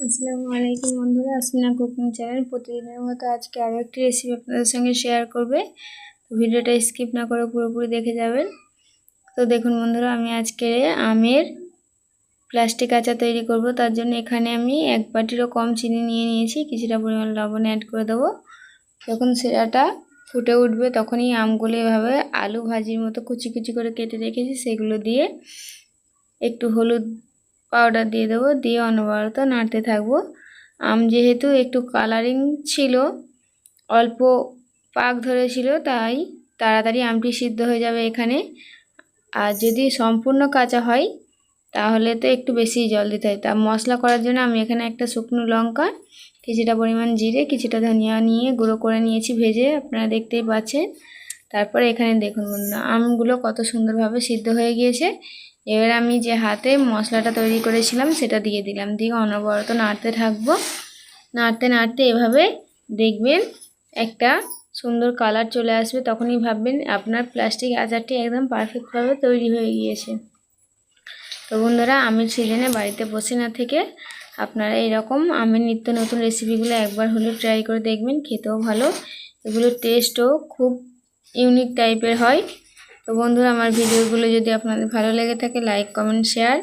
আসসালামু আলাইকুম বন্ধুরা, আসমিনা কুকিং চ্যানেল। প্রতিদিনের মতো আজকে আরও একটি রেসিপি আপনাদের সঙ্গে শেয়ার করবে। ভিডিওটা স্কিপ না করে পুরোপুরি দেখে যাবেন। তো দেখুন বন্ধুরা, আমি আজকে আমের প্লাস্টিক আচার তৈরি করব। তার জন্য এখানে আমি এক বাটিরও কম চিনি নিয়ে নিয়েছি। কিছুটা পরিমাণ লবণ অ্যাড করে দেবো। যখন সেরাটা ফুটে উঠবে, তখনই আমগুলো এভাবে আলু ভাজির মতো কুচি কুচি করে কেটে রেখেছি। সেগুলো দিয়ে একটু হলুদ পাউডার দিয়ে দেবো, দিয়ে অনবরত নাড়তে থাকব। আম যেহেতু একটু কালারিং ছিল, অল্প পাক ধরেছিল, তাই তাড়াতাড়ি আমটি সিদ্ধ হয়ে যাবে এখানে। আর যদি সম্পূর্ণ কাঁচা হয়, তাহলে তো একটু বেশি জল দিতে হয়। তা মশলা করার জন্য আমি এখানে একটা শুকনো লঙ্কা, কিছুটা পরিমাণ জিরে, কিছুটা ধনিয়া নিয়ে গুঁড়ো করে নিয়েছি ভেজে, আপনারা দেখতেই পাচ্ছেন। তারপরে এখানে দেখুন বন্ধুরা, আমগুলো কত সুন্দরভাবে সিদ্ধ হয়ে গিয়েছে। এবার আমি যে হাতে মশলাটা তৈরি করেছিলাম, সেটা দিয়ে দিলাম। দিয়ে অনবরত নাড়তে থাকব। নাড়তে নাড়তে এভাবে দেখবেন একটা সুন্দর কালার চলে আসবে। তখনই ভাববেন আপনার প্লাস্টিক আচারটি একদম পারফেক্টভাবে তৈরি হয়ে গিয়েছে। তো বন্ধুরা, আমের সিজনে বাড়িতে বসে না থেকে আপনারা এরকম আমের নিত্য নতুন রেসিপিগুলো একবার হলেও ট্রাই করে দেখবেন, খেতেও ভালো। এগুলোর টেস্টও খুব ইউনিক টাইপের হয়। বন্ধুরা, আমার ভিডিওগুলো যদি আপনাদের ভালো লেগে থাকে লাইক কমেন্ট শেয়ার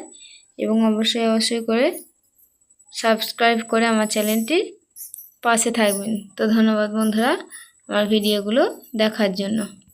এবং অবশ্যই অবশ্যই করে সাবস্ক্রাইব করে আমার চ্যানেলটির পাশে থাকবেন। তো ধন্যবাদ বন্ধুরা আমার ভিডিওগুলো দেখার জন্য।